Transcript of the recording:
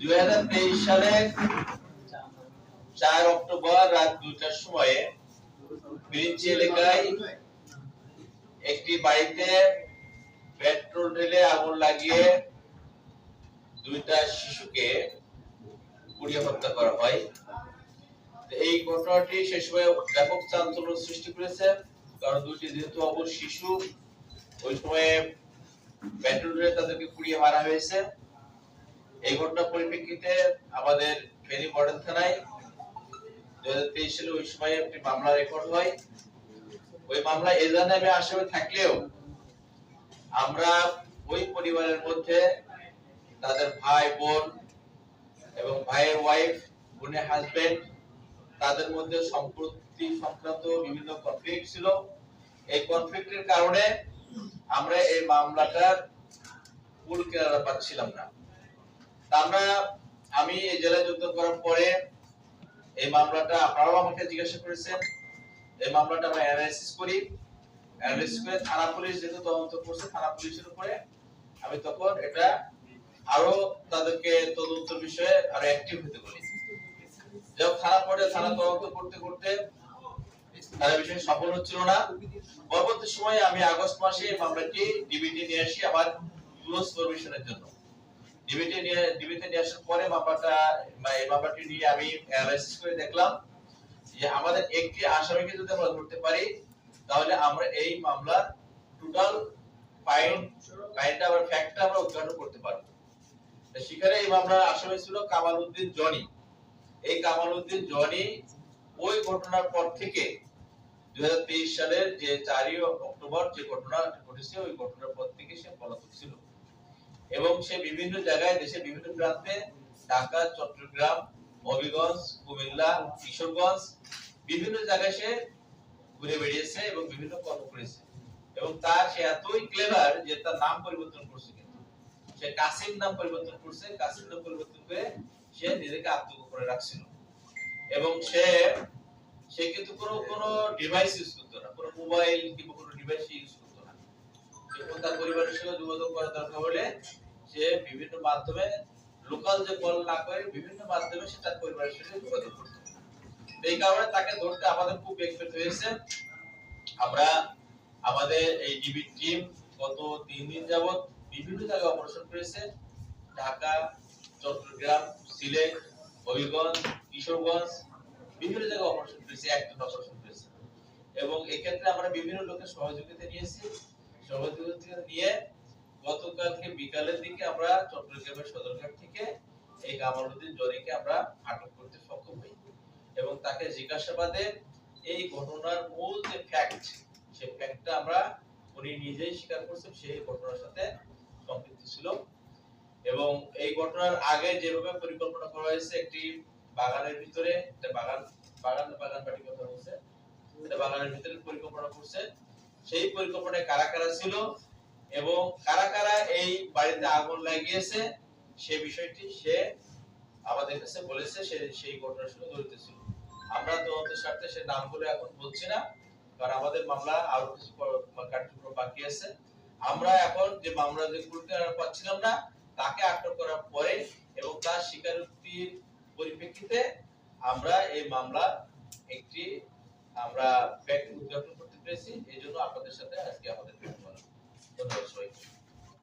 দুই পেট্রোল ঢেলে আগুন লাগিয়ে দুইটা শিশুকে পুড়িয়ে হত্যা করা হয়। এই ঘটনাটি সে সময় ব্যাপক চাঞ্চল্য সৃষ্টি করেছে। কারণ দুইটি যেহেতু অবশ শিশু, ওই সময়ে পেট্রোল ঢেলে তাদেরকে পুড়িয়ে মারা হয়েছে। এই ঘটনার পরিপ্রেক্ষিতে আমাদের ফেনী মডেল থানায় দু হাজার তেইশ সালে ওই সময় একটি মামলা রেকর্ড হয়। ওই মামলা এজানে আমি আসামি থাকলেও আমরা ওই পরিবারের মধ্যে তাদের ভাই, বোন এবং ভাইয়ের ওয়াইফ বোনের হাজবেন্ড তাদের মধ্যে সম্পত্তি সংক্রান্ত বিভিন্ন কনফ্লিক্ট ছিল। এই কনফ্লিক্টের কারণে আমরা এই মামলাটার কুল কেনারা পাচ্ছিলাম না। আমরা, আমি এই জেলায় যুদ্ধ করার পরে এই মামলাটা আপনারাও আমাকে জিজ্ঞাসা করেছেন। এই মামলাটা আমরা অ্যানালাইসিস করি। অ্যানালাইসিস করে থানা পুলিশ যেহেতু তদন্ত করছে, থানা পুলিশের উপরে আমি তখন এটা আরও তাদেরকে তদন্ত বিষয়ে আরও অ্যাক্টিভ হতে বলি। যখন থানা পড়ে থানা তদন্ত করতে করতে তারা বিষয়ে সফল হচ্ছিল না। পরবর্তী সময়ে আমি আগস্ট মাসে মামলাটি ডিবিটি নিয়ে আসি, আমার ক্লোজ পারমিশনের জন্য। আসার পরে এই নিয়ে আমি করে দেখলাম যে আমাদের একটি আসামিকে যদি আমরা ধরতে পারি, তাহলে আমরা এই মামলার টোটাল সেখানে এই আসামি ছিল জনি। এই কামাল উদ্দিন জনি ওই ঘটনার পর থেকে দুই হাজার তেইশ সালের যে চারই অক্টোবর যে ঘটনা ঘটেছে, ওই ঘটনার পর থেকে সে পলাতক ছিল। এবং সে বিভিন্ন জায়গায় দেশের বিভিন্ন প্রান্তে ঢাকা, চট্টগ্রাম, হবিগঞ্জ, কুমিল্লা, কিশোরগঞ্জ বিভিন্ন জায়গায় সে ঘুরে বেরিয়েছে এবং বিভিন্ন কর্ম করেছে। এবং তার সে এতই ক্লেভার যে তার নাম পরিবর্তন করছে কিন্তু। সে কাসিম নাম পরিবর্তন করছে, কাসিম নাম পরিবর্তন করে সে নিজেকে আত্মগোপনে রাখছিল। এবং সে সে কিন্তু কোনো কোনো ডিভাইস ইউজ করতো না, কোনো মোবাইল কিংবা কোনো ডিভাইস ইউজ করতো না। যখন তার পরিবারের সঙ্গে যোগাযোগ করা দরকার হলে সে বিভিন্ন মাধ্যমে লোকাল যে কল না করে বিভিন্ন মাধ্যমে সে তার পরিবারের সঙ্গে যোগাযোগ করতো। এই কারণে তাকে ধরতে আমাদের খুব এক্সপেক্ট হয়েছে। আমরা আমাদের এই ডিবি টিম গত তিন দিন যাবত বিভিন্ন জায়গায় অপারেশন করেছে। ঢাকা, চট্টগ্রাম, সিলেট, হবিগঞ্জ, কিশোরগঞ্জ বিভিন্ন জায়গায় অপারেশন করেছে একজন অপারেশন করেছে। এবং এক্ষেত্রে আমরা বিভিন্ন লোকের সহযোগিতা নিয়েছি। সহযোগিতা নিয়ে গতকালকে বিকালের দিকে আমরা চট্টগ্রামের সদরঘাট থেকে এই কামালউদ্দিন জরিকে আমরা আটক করতে সক্ষম হই এবং তাকে জিজ্ঞাসাবাদে এই ঘটনার মূল যে ফ্যাক্ট সেই ফ্যাক্টটা আমরা উনি নিজেই স্বীকার করছেন সেই ঘটনার সাথে সম্পৃক্ত ছিল। এবং এই ঘটনার আগে যেভাবে পরিকল্পনা করা হয়েছে, একটি বাগানের ভিতরে, একটা বাগান বাগান বাগান বাড়ি কথা বলছে এটা বাগানের ভিতরে পরিকল্পনা করছে। সেই পরিকল্পনায় কারা কারা ছিল এবং কারা কারা এই বাড়িতে আগুন লাগিয়েছে, সে বিষয়টি সে আমাদের কাছে বলেছে, সে সেই ঘটনার সঙ্গে জড়িত ছিল। আমরা তদন্তের স্বার্থে সে নামগুলো এখন বলছি না, কারণ আমাদের মামলা আরও কিছু কার্যক্রম বাকি আছে। আমরা এখন যে মামলা যে করতে পাচ্ছিলাম না, তাকে আটক করার পরে এবং তার স্বীকারোক্তির পরিপ্রেক্ষিতে আমরা এই মামলা একটি আমরা ফ্যাক্ট উদ্ঘাটন করতে পেরেছি। এই জন্য আপনাদের সাথে আজকে আমাদের কথা বলা। ধন্যবাদ সবাইকে